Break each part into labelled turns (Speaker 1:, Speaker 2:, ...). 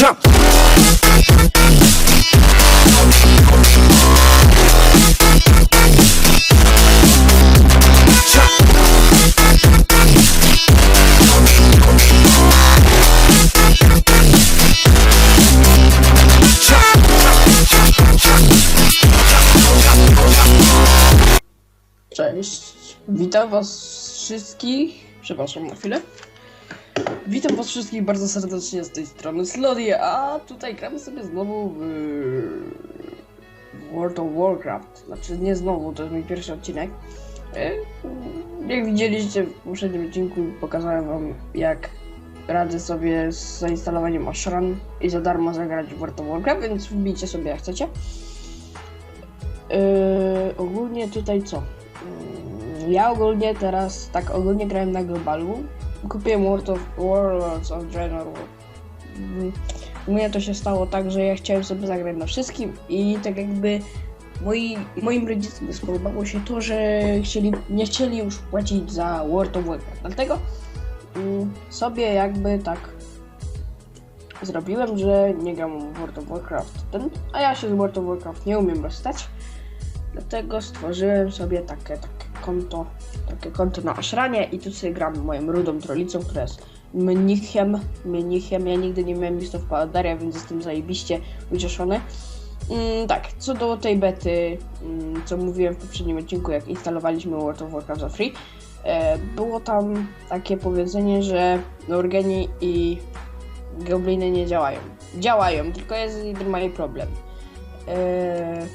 Speaker 1: Jump.
Speaker 2: Cześć, witam was wszystkich, przepraszam na chwilę. Witam was wszystkich bardzo serdecznie z tej strony Slody, a tutaj gramy sobie znowu w World of Warcraft. Znaczy nie znowu, to jest mój pierwszy odcinek. E, Jak widzieliście w poprzednim odcinku pokazałem wam jak radzę sobie z zainstalowaniem Ashran i za darmo zagrać w World of Warcraft, więc wbijcie sobie jak chcecie. Yy, ogólnie tutaj co? Yy, Ja ogólnie teraz, tak ogólnie grałem na globalu. Kupiłem World of Warlords of Draenor. U mnie to się stało tak, że ja chciałem sobie zagrać na wszystkim i tak jakby moi, moim rodzicom spodobało się to, że chcieli, nie chcieli już płacić za World of Warcraft. Dlatego yy, sobie jakby tak zrobiłem, że nie gram w World of Warcraft ten, a ja się z World of Warcraft nie umiem rozstać. Dlatego stworzyłem sobie takie, takie konto, takie konto na Ashranie i tu sobie gram moją rudą trolicą, która jest mnichem, mnichem. Ja nigdy nie miałem listów Paladaria, więc jestem zajebiście ucieszony. Mm, tak, co do tej bety, mm, co mówiłem w poprzednim odcinku, jak instalowaliśmy World of Warcraft za free, e, było tam takie powiedzenie, że Norgeni i Gobliny nie działają. Działają, tylko jest jeden mały problem. E,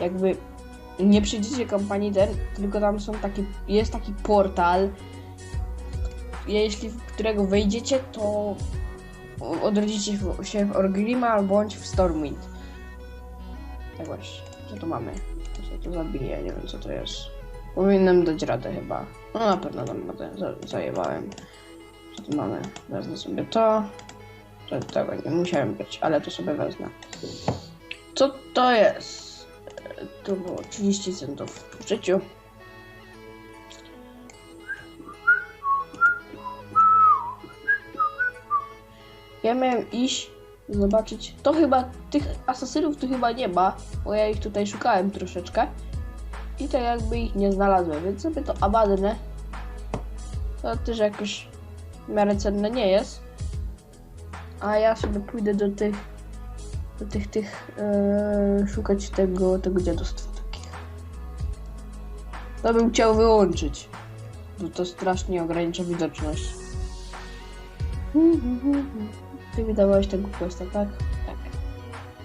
Speaker 2: jakby nie przyjdziecie kompanii ten, tylko tam są taki, jest taki portal, jeśli w którego wejdziecie, to odrodzicie się w Orgrima bądź w Stormwind. Tak właśnie, co tu mamy? Co to zabije? Nie wiem co to jest. Powinienem dać radę chyba. No na pewno dam radę, Za- zajebałem. Co tu mamy? Wezmę sobie to. To tego nie musiałem być, ale to sobie wezmę. Co to jest? To było 30 centów w życiu. Ja miałem iść, zobaczyć. To chyba tych asasynów tu chyba nie ma, bo ja ich tutaj szukałem troszeczkę. I tak jakby ich nie znalazłem, więc sobie to abadnę. To też jakoś w miarę cenne nie jest. A ja sobie pójdę do tych do tych, tych e, szukać tego, tego dziadostwa takich. To bym chciał wyłączyć, bo to strasznie ogranicza widoczność. Ty wydawałeś tego questa, tak? Tak.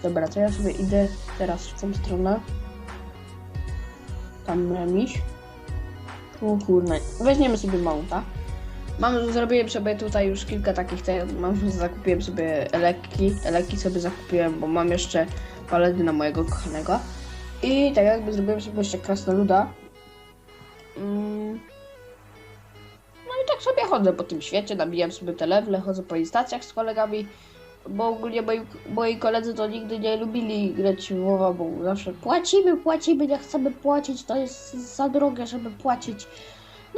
Speaker 2: Dobra, to ja sobie idę teraz w tą stronę. Tam remiś. O kurna. Weźmiemy sobie mounta. Mam, zrobiłem sobie tutaj już kilka takich, te, mam, zakupiłem sobie eleki, eleki sobie zakupiłem, bo mam jeszcze paledyna mojego kochanego. I tak jakby zrobiłem sobie jeszcze krasnoluda. Mm. No i tak sobie chodzę po tym świecie, nabijam sobie te lewle, chodzę po instacjach z kolegami, bo ogólnie moi, moi koledzy to nigdy nie lubili grać w WoWa, bo zawsze płacimy, płacimy, nie chcemy płacić, to jest za drogie, żeby płacić.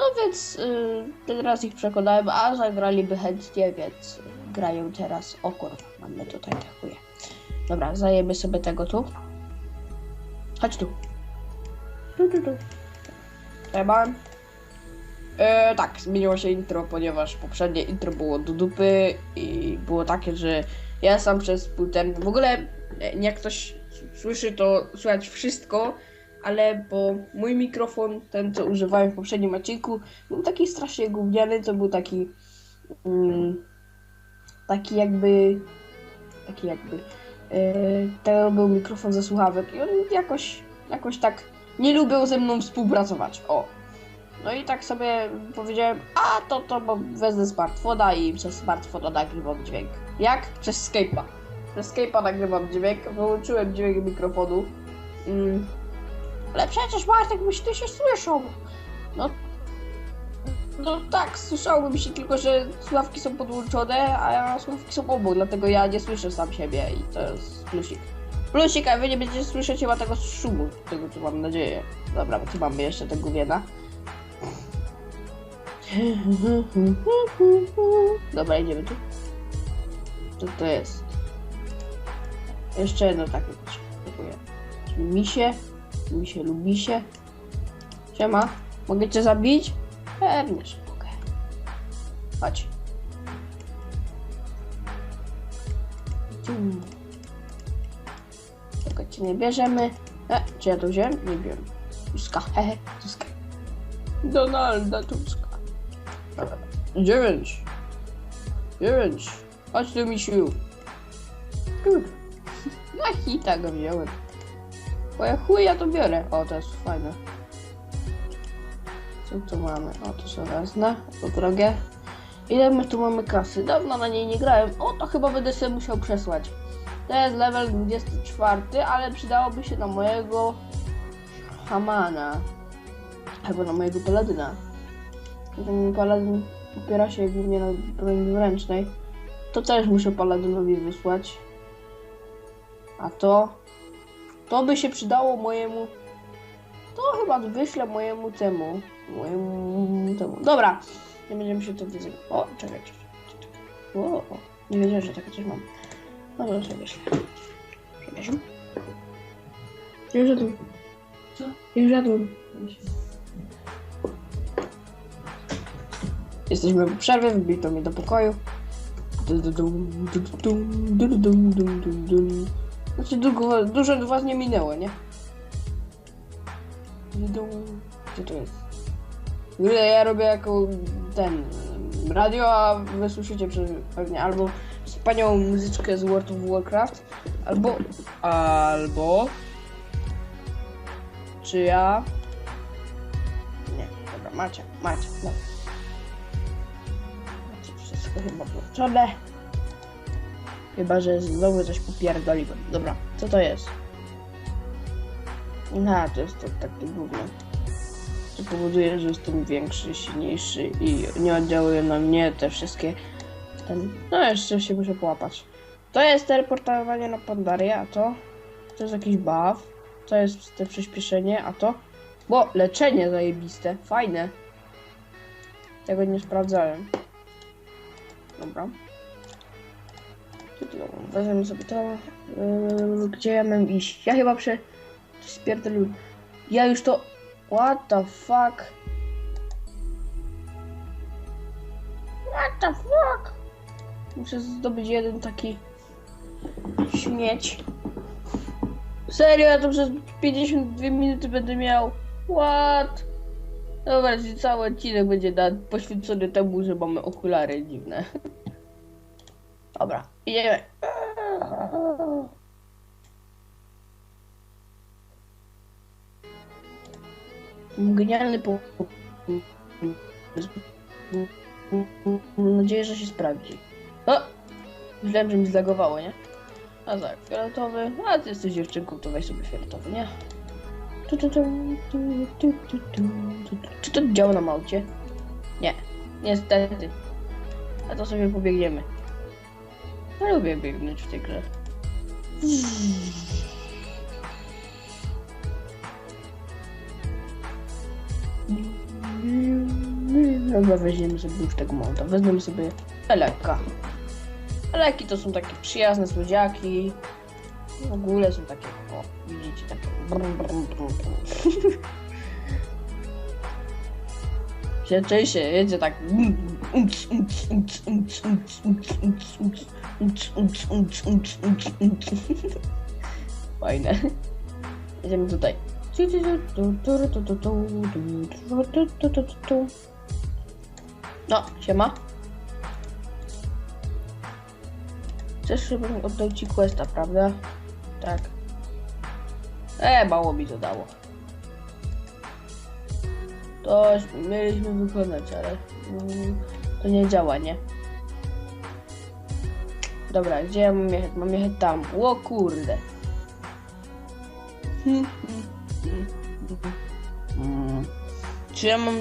Speaker 2: No więc y, teraz ich przekonałem, a zagraliby chętnie, więc grają teraz. O kurwa, mamy tutaj takuje. Dobra, zajemy sobie tego tu. Chodź tu. Tu, tu, tu. Zajebałem. E, tak, zmieniło się intro, ponieważ poprzednie intro było do dupy i było takie, że ja sam przez pół ten... W ogóle e, jak ktoś słyszy, to słychać wszystko, ale bo mój mikrofon, ten co używałem w poprzednim odcinku, był taki strasznie gówniany, to był taki mm, taki jakby taki jakby yy, to był mikrofon ze słuchawek i on jakoś jakoś tak nie lubił ze mną współpracować, o. No i tak sobie powiedziałem, a to to bo wezmę smartfona i przez smartfona nagrywam dźwięk. Jak? Przez Skype'a. Przez Skype'a nagrywam dźwięk, wyłączyłem dźwięk mikrofonu. Mm, ale przecież Bartek, myśli się słyszą. No, no tak, słyszałbym się, tylko że słuchawki są podłączone, a słuchawki są obok, dlatego ja nie słyszę sam siebie i to jest plusik. Plusik, a wy nie będziecie słyszeć chyba tego szumu, tego co mam nadzieję. Dobra, bo tu mamy jeszcze tego wiena. Dobra, idziemy tu. Co to jest? Jeszcze jedno takie potrzebuję. Misie. Misie lubi się. Siema. Mogę cię zabić? Pewnie, że mogę. Chodź. Tylko cię nie bierzemy. E, czy ja to wziąłem? Nie wziąłem. Tuska, hehe, Tuska. Donalda Tuska. Dziewięć. Dziewięć. Chodź tu, misiu. Kur. Na hita go wziąłem. Ja chuj ja to biorę. O, to jest fajne. Co tu mamy? O, to są razne. To drogie. Ile my tu mamy kasy? Dawno na niej nie grałem. O, to chyba będę sobie musiał przesłać. To jest level 24, ale przydałoby się na mojego Hamana. Albo na mojego Paladyna. Ten Paladyn opiera się głównie na broni ręcznej. To też muszę Paladynowi wysłać. A to... To by się przydało mojemu... To chyba wyślę mojemu temu. Mojemu temu. Dobra. Nie będziemy się to wyzywać. O, czekaj, czekaj. czekaj. O, nie wiedziałem, że takie coś mam. No to sobie wyślę. Przepraszam. Już jadłem. Co? Już jadłem. Jesteśmy w przerwie, wbito mnie do pokoju. Znaczy długo, dużo was nie minęło, nie? Gdzie to jest? Ile ja robię jako ten radio, a wy słyszycie pewnie albo wspaniałą muzyczkę z World of Warcraft, albo albo czy ja nie, dobra, macie, macie, no. Macie wszystko chyba włączone. Chyba, że znowu coś popierdoliłem. Dobra, co to jest? Aha, to jest to takie gówno. To powoduje, że jestem większy, silniejszy i nie oddziałuje na mnie te wszystkie... Ten... No jeszcze się muszę połapać. To jest teleportowanie na Pandarię, a to... To jest jakiś buff. To jest te przyspieszenie, a to... Bo leczenie zajebiste, fajne. Tego nie sprawdzałem. Dobra. Weźmiemy sobie to. Yy, gdzie ja mam iść? Ja chyba prze... Spierdolił. Ja już to... What the fuck? What the fuck? Muszę zdobyć jeden taki śmieć. Serio, ja to przez 52 minuty będę miał. What? Dobra, cały odcinek będzie poświęcony temu, że mamy okulary dziwne. Dobra, idziemy. Genialny pomysł. Mam nadzieję, że się sprawdzi. O! Myślałem, że mi zlagowało, nie? A tak, fioletowy. A ty jesteś dziewczynką, to weź sobie fioletowy, nie? Czy to działa na małcie? Nie, niestety. A to sobie pobiegniemy. Ja lubię biegnąć w tej grze. Chyba weźmiemy sobie już tego monta. Wezmę sobie Eleka. Eleki to są takie przyjazne słodziaki. W ogóle są takie, o, widzicie, takie brum, brum, brum, brum. się jedzie tak. Fajne. Jedziemy tutaj. No, siema. Chcesz, żebym oddał ci questa, prawda? Tak. E, mało mi to dało. To mieliśmy wykonać, ale mm, to nie działa, nie? Dobra, gdzie ja mam jechać? Mam jechać tam. O kurde. Hmm, hmm, hmm, hmm. Mm. Czy ja mam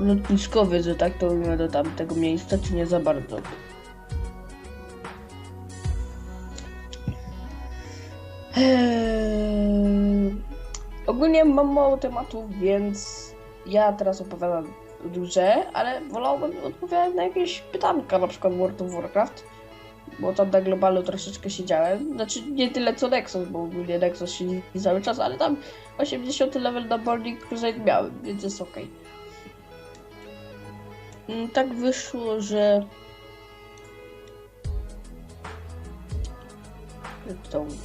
Speaker 2: lotniskowy, że tak to ujmę do tamtego miejsca, czy nie za bardzo? Eee, ogólnie mam mało tematów, więc ja teraz opowiadam duże, ale wolałbym odpowiadać na jakieś pytanka, na przykład World of Warcraft. Bo tam na globalu troszeczkę siedziałem. Znaczy nie tyle co Nexus, bo ogólnie Nexus siedzi cały czas, ale tam 80 level na Burning Crusade miałem, więc jest okej. Mm, Tak wyszło, że...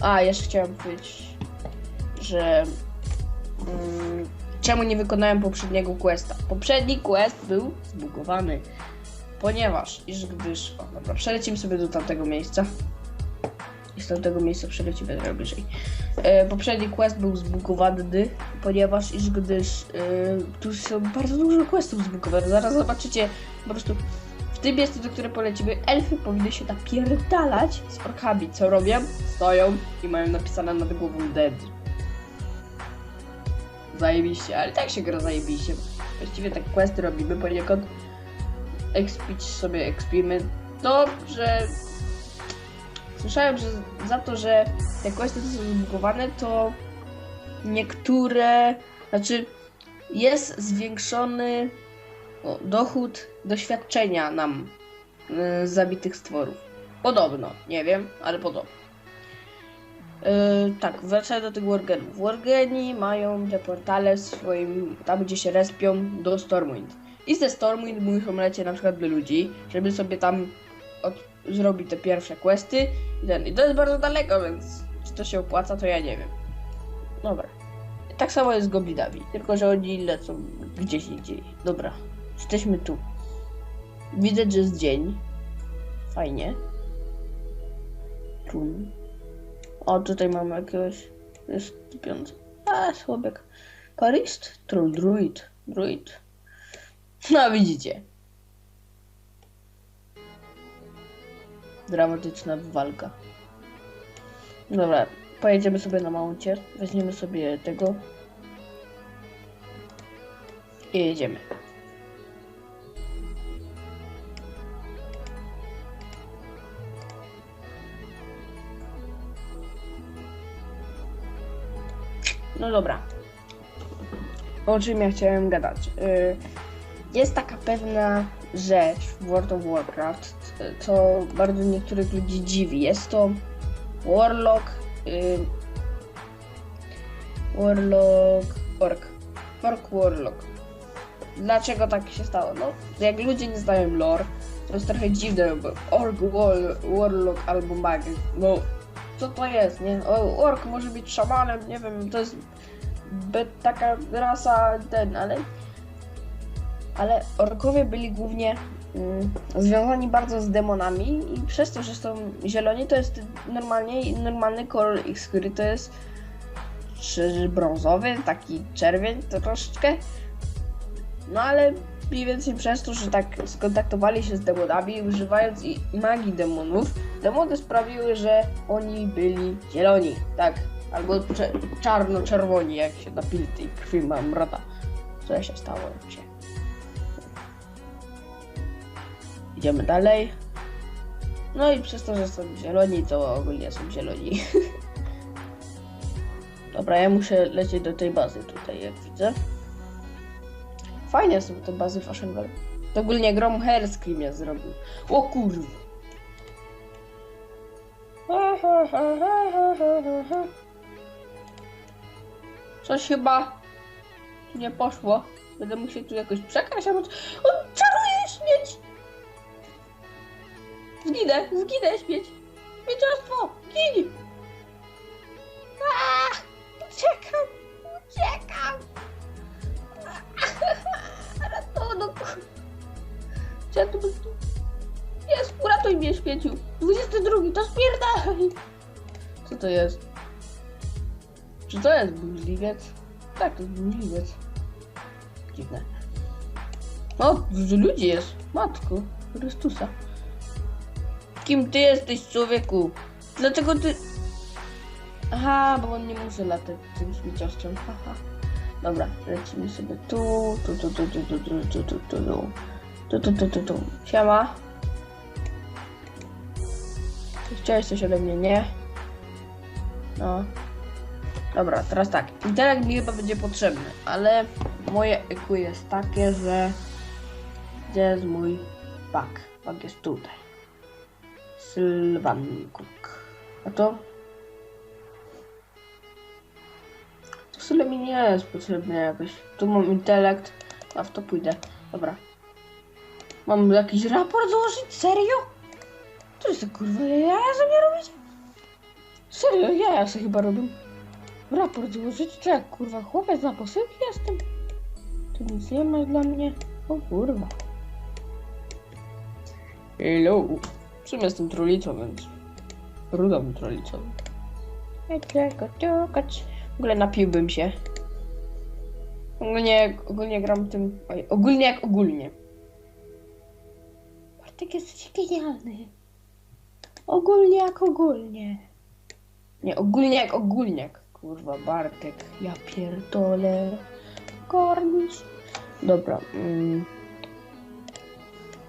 Speaker 2: A, jeszcze chciałem powiedzieć, że... Mm, czemu nie wykonałem poprzedniego questa? Poprzedni quest był zbugowany, ponieważ, iż gdyż... O, dobra, przelecimy sobie do tamtego miejsca. I z tamtego miejsca przelecimy trochę bliżej. E, poprzedni quest był zbugowany, ponieważ iż gdyż e, tu są bardzo dużo questów zbugowanych. Zaraz zobaczycie po prostu w tym miejscu, do którego polecimy, elfy powinny się napierdalać z orkami. Co robią? Stoją i mają napisane nad głową dead. Zajebiście, ale tak się gra zajebiście. Właściwie te questy robimy poniekąd. Expić sobie ekspimy. Że Słyszałem, że za to, że te questy są zbugowane, to niektóre, znaczy jest zwiększony o, dochód doświadczenia nam y, zabitych stworów. Podobno, nie wiem, ale podobno. Yy, tak, wracając do tych wargenów. Wargeni mają te portale w swoim, tam gdzie się respią do Stormwind. I ze Stormwind muszą lecieć na przykład do ludzi, żeby sobie tam od, zrobić te pierwsze questy i ten. I to jest bardzo daleko, więc czy to się opłaca, to ja nie wiem. Dobra. Tak samo jest z goblinami, tylko że oni lecą gdzieś indziej. Dobra, jesteśmy tu. Widać, że jest dzień. Fajnie. Tu. O, tutaj mamy jakiegoś. Jest typiący. A, słabek. Parist? Troll druid. Druid. No, widzicie. Dramatyczna walka. Dobra, pojedziemy sobie na mouncie. Weźmiemy sobie tego. I jedziemy. No dobra. O czym ja chciałem gadać? Y, Jest taka pewna rzecz w World of Warcraft, co bardzo niektórych ludzi dziwi. Jest to Warlock. Warlock. Ork. Ork Warlock. Dlaczego tak się stało? No, jak ludzie nie znają lore, to jest trochę dziwne, bo Ork, Warlock albo Mag. No, co to jest, nie? Ork może być szamanem, nie wiem, to jest be, taka rasa ten, ale ale orkowie byli głównie mm, związani bardzo z demonami i przez to, że są zieloni, to jest normalnie normalny kolor ich skóry to jest czy brązowy, taki czerwień troszeczkę. No ale mniej więcej przez to, że tak skontaktowali się z demonami, używając i magii demonów, demony sprawiły, że oni byli zieloni, tak, albo cze- czarno-czerwoni, jak się napili tej krwi mamrota. Co się stało się? Idziemy dalej. No i przez to, że są zieloni, to ogólnie są zieloni. Dobra, ja muszę lecieć do tej bazy tutaj, jak widzę. Fajnie są te bazy Fashion. To ogólnie Grom Hellscream ja zrobił. O kurwa. Coś chyba nie poszło. Będę musiał tu jakoś przekraść, albo... O, czaruję śmieć! Zginę, zginę śmieć! Śmieciarstwo! Gin! Aaa! Uciekam! Uciekam! Ratunku! Tu? Jest, uratuj mnie śmieciu! 22, to spierdalaj! Co to jest? Czy to jest burzliwiec? Tak, to jest burzliwiec. Dziwne. O, dużo ludzi jest. Matko, Chrystusa. Kim ty jesteś, człowieku? Dlaczego ty... Aha, bo on nie może latać tym śmieciaszczem. Haha. Dobra, lecimy sobie tu, tu, tu, tu, tu, tu, tu, tu, tu, tu, tu, tu, tu, tu, tu, tu. Siema. Chciałeś coś ode mnie, nie? No. Dobra, teraz tak. Intelekt mi chyba będzie potrzebny, ale moje EQ jest takie, że... Gdzie jest mój bug? Bug jest tutaj. Sylwankuk. A to? To w sumie mi nie jest potrzebne jakoś. Tu mam intelekt, a w to pójdę. Dobra. Mam jakiś raport złożyć? Serio? Co jest to kurwa? Ja sobie robić? Serio, ja sobie chyba robię. Raport złożyć? Czy jak kurwa chłopiec na posyłki jestem? Tu nic nie ma dla mnie. O kurwa. Hello. W sumie jestem trolicą, więc... Rudą trolicą. Czego czekać? W ogóle napiłbym się. Ogólnie, ogólnie gram tym... Oj, ogólnie jak ogólnie. Bartek jesteś genialny. Ogólnie jak ogólnie. Nie, ogólnie jak ogólniak. Kurwa, Bartek. Ja pierdolę. Kornisz. Dobra. Mm.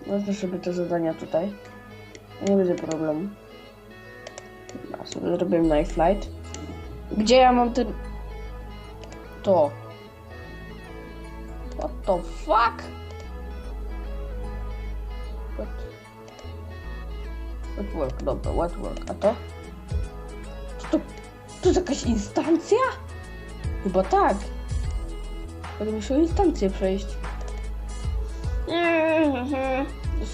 Speaker 2: Wezmę sobie te zadania tutaj. Nie będzie problemu. Zrobię night flight. Gdzie ja mam ten... To. What the fuck? What? What work, dobra, what work. A to? To? To jest jakaś instancja? Chyba tak. Będę musiał instancję przejść.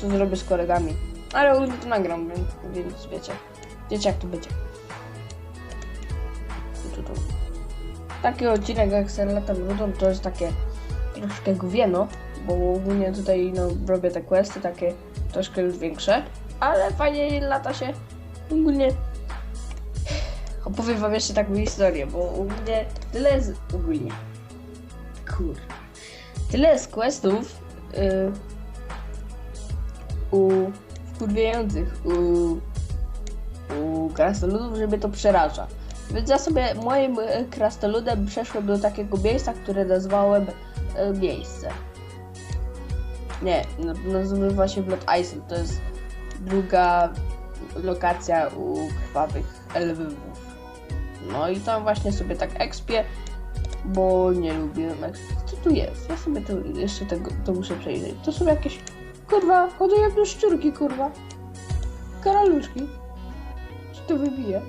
Speaker 2: Co zrobię z kolegami. Ale to nagram, więc, więc wiecie. Wiecie jak to będzie. Taki odcinek jak z latem rudą to jest takie troszkę gówno, bo ogólnie tutaj no, robię te questy takie troszkę już większe, ale fajnie lata się ogólnie opowiem wam jeszcze taką historię, bo ogólnie tyle jest ogólnie kur tyle jest questów y, u wkurwiających u, u krasnoludów, że mnie to przeraża. Więc ja sobie moim y, krasnoludem przeszłem do takiego miejsca, które nazwałem y, miejsce. Nie, na- nazywa się Blood Isle. To jest druga lokacja u krwawych lwów. No i tam właśnie sobie tak ekspię, bo nie ekspię. Co tu jest? Ja sobie to jeszcze tego to muszę przejrzeć. To są jakieś kurwa, chodzą jak szczurki, kurwa. Karaluszki. Czy to wybije?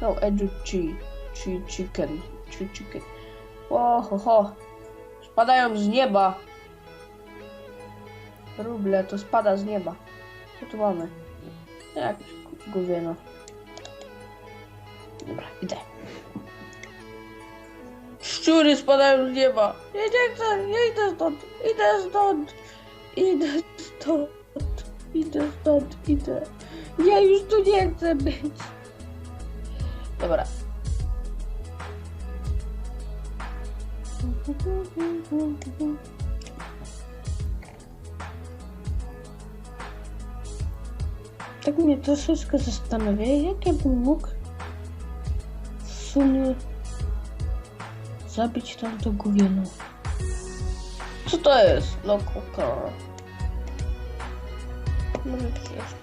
Speaker 2: No, edu chi. Chi chicken. Chi chicken. O, ho. Spadają z nieba. Ruble, to spada z nieba. Co tu mamy? Jakieś gu- gówno. Dobra, idę. Szczury spadają z nieba. Ja nie chcę, ja idę stąd. Idę stąd. Idę stąd. Idę stąd, idę. Ja już tu nie chcę być. Dobra. Tak mnie troszeczkę zastanawia, jak ja bym mógł w sumie zabić tamto gówno. Co to jest? Lokuka. Może przyjaźń.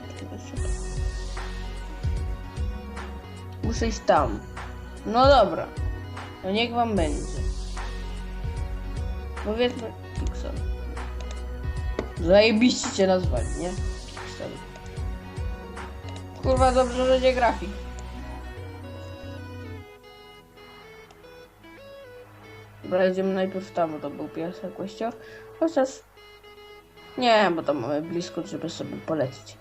Speaker 2: Muszę iść tam. No dobra. No niech wam będzie. Powiedzmy Pixel. Zajebiście cię nazwali, nie? Pixel. Kurwa, dobrze, że nie grafik. Dobra, jedziemy najpierw tam, bo to był pierwszy kościół. Chociaż... Nie, bo tam mamy blisko, żeby sobie polecić.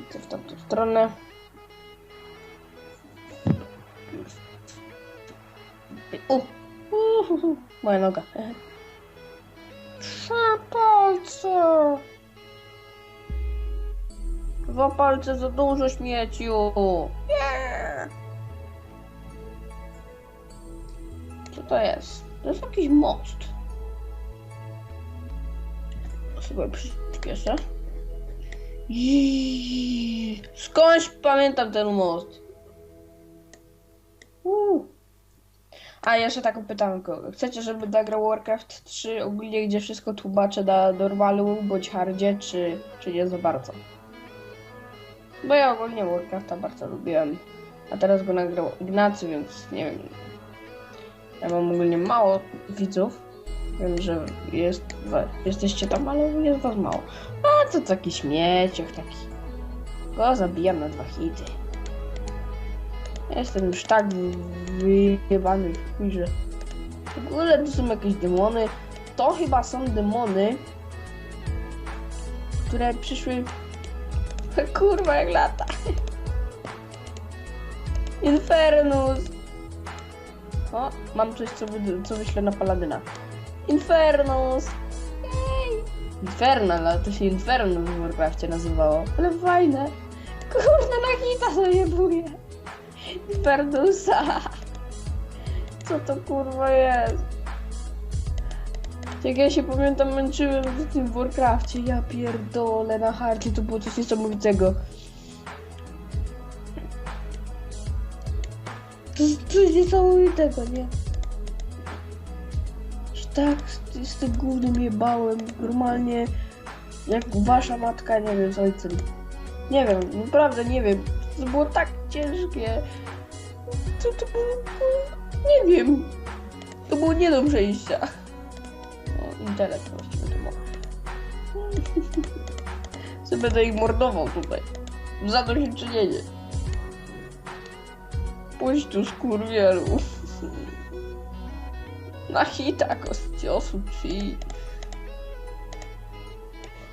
Speaker 2: Idę w tamtą stronę. U! Uhuhu, moja noga. Trzy palce! Dwa palce za dużo śmieciu! Nie! To jest? To jest jakiś most. Sobie przyspieszę. Skądś pamiętam ten most? Uuu. A jeszcze taką pytankę. Chcecie, żeby nagrał Warcraft 3 ogólnie, gdzie wszystko tłumaczę na normalu bądź hardzie, czy, czy nie za bardzo? Bo ja ogólnie Warcrafta bardzo lubiłem. A teraz go nagrał Ignacy, więc nie wiem. Ja mam ogólnie mało widzów. Wiem, że jest, jesteście tam, ale jest was mało. A to taki śmieciach taki. Go zabijam na dwa hity. Jestem już tak wyjebany w chuj, że... W ogóle to są jakieś demony. To chyba są demony, które przyszły... Kurwa, jak lata. Infernus! O, mam coś, co, wy, co wyślę na Paladyna. Infernus! Ej! Infernal, ale to się Inferno w Warcrafcie nazywało. Ale fajne. Kurde, na hita zajebuje. Infernusa! Co to kurwa jest? Jak ja się pamiętam, męczyłem w tym Warcrafcie, ja pierdolę, na harcie to było coś niesamowitego. Coś niesamowitego, nie? Tak z, z tym głównym jebałem, normalnie jak wasza matka, nie wiem, z ojcem. Nie wiem, naprawdę nie wiem. To było tak ciężkie. To, to było, nie wiem. To było nie do przejścia. O, intelekt właściwie to było. Co będę ich mordował tutaj. Za to się czynienie. Pójdź tu skurwielu. Na hita kościosu ci.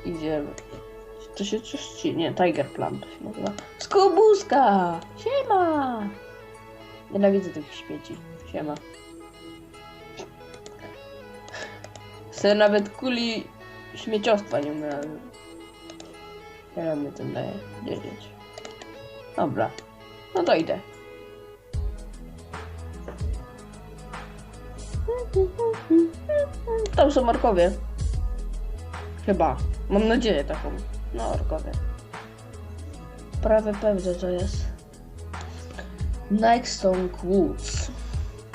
Speaker 2: Idziemy. To się coś. Nie, Tiger Plant to się nazywa. Skubuska! Siema! Nienawidzę tych śmieci. Siema. Se nawet kuli śmieciostwa nie umiem. Ja mnie ten daje. 10. Dobra. No to idę. Tam są orkowie. Chyba. Mam nadzieję taką. No, orkowie. Prawie pewnie to jest. Nextone Woods.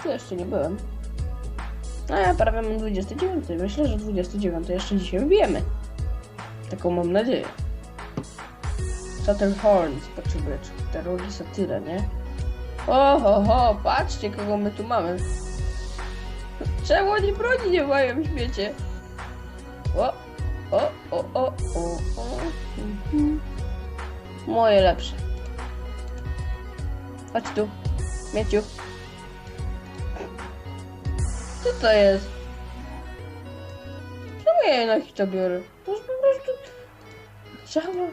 Speaker 2: Tu jeszcze nie byłem. No ja prawie mam 29. Myślę, że 29 jeszcze dzisiaj wybijemy. Taką mam nadzieję. Saturn Horns potrzebuję te rogi satyra, nie? Oho, ho, patrzcie kogo my tu mamy. Czemu oni broni nie mają w świecie? O, o, o, o, o, o. Mhm. Moje lepsze. Chodź tu, Mieciu. Co to jest? Czemu ja jednak to biorę? To jest po prostu... Całe...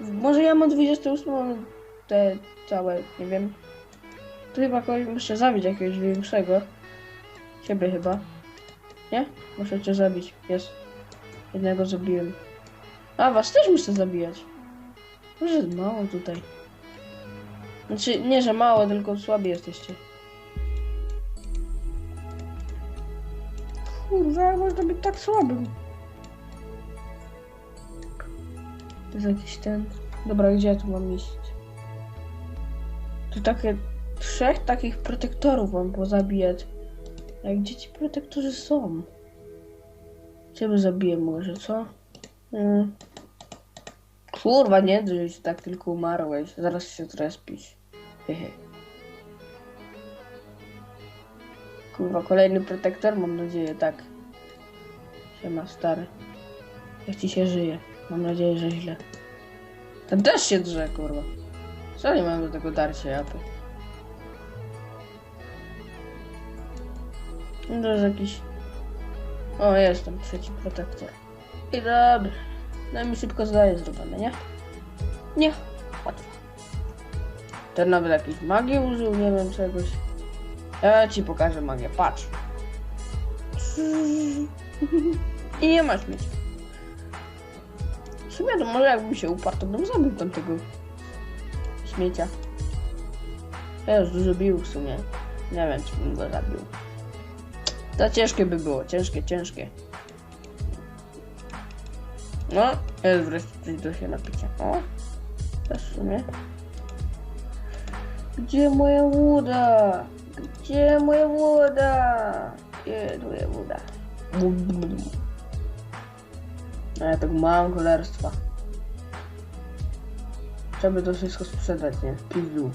Speaker 2: Może ja mam 28 te całe, nie wiem. Tu chyba kogoś muszę zabić jakiegoś większego. Ciebie chyba. Nie? Muszę cię zabić. Jest. Jednego zabiłem. A, was też muszę zabijać. Może jest mało tutaj. Znaczy, nie, że mało, tylko słabi jesteście. Kurwa, można być tak słabym. To jest jakiś ten... Dobra, gdzie ja tu mam iść? Tu takie... Trzech takich protektorów mam pozabijać. A gdzie ci protektorzy są? Ciebie zabiję może, co? Mm. Kurwa, nie, że tak tylko umarłeś. Zaraz się zrespisz. Hehe. Kurwa, kolejny protektor, mam nadzieję, tak. Siema, stary. Jak ci się żyje? Mam nadzieję, że źle. Ten też się drze, kurwa. Co nie mam do tego darcia, japy? No to jest jakiś... O, jest tam trzeci protektor. I dobra. No mi szybko zdaje zrobione, nie? Nie. Łatwo. Ten nawet jakiejś magii użył, nie wiem czegoś. Ja ci pokażę magię, patrz. I nie masz mieć. W sumie to może jakbym się uparł, to bym zabił tamtego śmiecia. Ja już dużo bił w sumie. Nie wiem, czy bym go zabił. To ciężkie by było, ciężkie, ciężkie. No, jest wreszcie coś do się napicia. O, też w sumie. Gdzie moja woda? Gdzie moja woda? Gdzie moja woda? No ja tak mam cholerstwa. Trzeba to wszystko sprzedać, nie? Pizdu.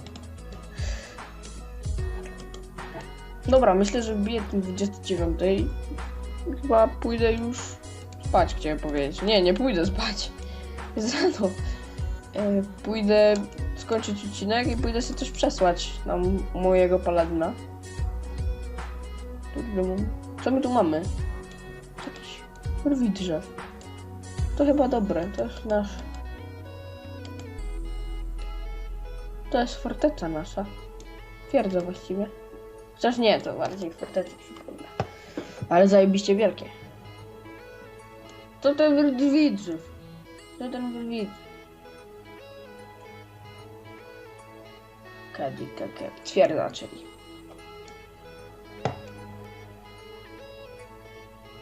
Speaker 2: Dobra, myślę, że biję tym 29. Chyba pójdę już spać, chciałem powiedzieć. Nie, nie pójdę spać. Jest rano. e, pójdę skończyć odcinek i pójdę sobie też przesłać na mojego mam- Co my tu mamy? Jakiś rwi drzew. To chyba dobre, to jest nasz... To jest forteca nasza. Twierdza właściwie. Chociaż nie, to bardziej forteca przypomina. Ale zajebiście wielkie. To ten rwi drzew. To ten rwi Kadi, kaka. Twierdza, czyli.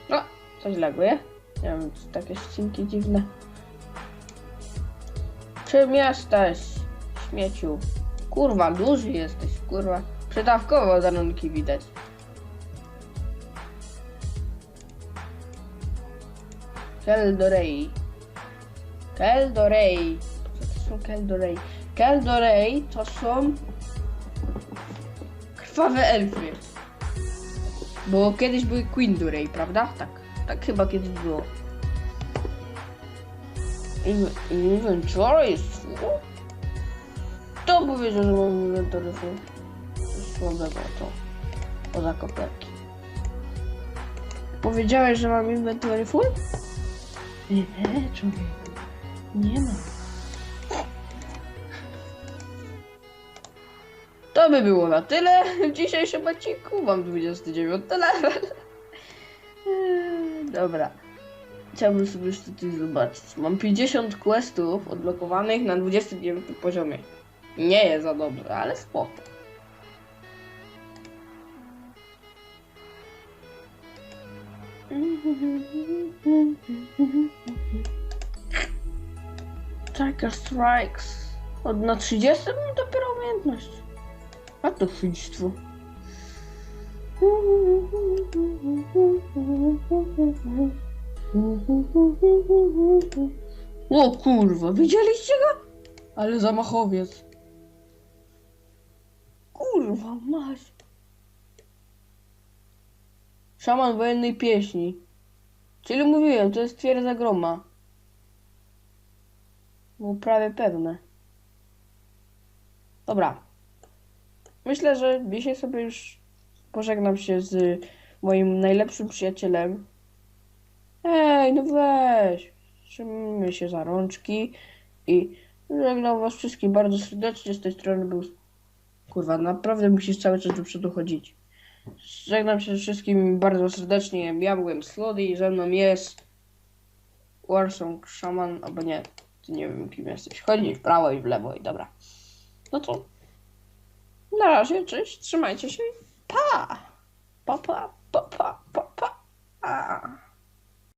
Speaker 2: No, coś laguje. Nie wiem, takie ścinki dziwne. Czym jesteś, śmieciu? Kurwa, duży jesteś, kurwa. Przydawkowo danunki widać. Keldorei. Keldorei. Co to są Keldorei? Keldorei to są krwawe elfy. Bo kiedyś były Queen Durey, prawda? Tak. Tak chyba kiedyś było. In- Inventory jest full? Kto powiedział, że mam inventory full? Słabego to. Poza koperki. Powiedziałeś, że mam inventory full? Nie, człowieku. Nie ma. To by było na tyle w dzisiejszym odcinku. Mam 29 level. Eee, Dobra. Chciałbym sobie jeszcze coś zobaczyć. Mam 50 questów odblokowanych na 29 poziomie. Nie jest za dobrze, ale spoko. Tiger Strikes. Od na 30 mam dopiero umiejętność. A to chwilstwo. O kurwa, widzieliście go? Ale zamachowiec. Kurwa, masz. Szaman wojennej pieśni. Czyli mówiłem, to jest twierdza groma. Było prawie pewne. Dobra. Myślę, że dzisiaj sobie już pożegnam się z moim najlepszym przyjacielem. Ej, no weź. Trzymamy się za rączki i żegnam was wszystkich bardzo serdecznie. Z tej strony był... Kurwa, naprawdę musisz cały czas do przodu chodzić. Żegnam się wszystkim bardzo serdecznie. Ja byłem Slody i ze mną jest Warsong Shaman, albo nie, ty nie wiem kim jesteś. Chodzi w prawo i w lewo i dobra. No to na razie, cześć, trzymajcie się. Pa! Pa, pa, pa, pa, pa, pa. A.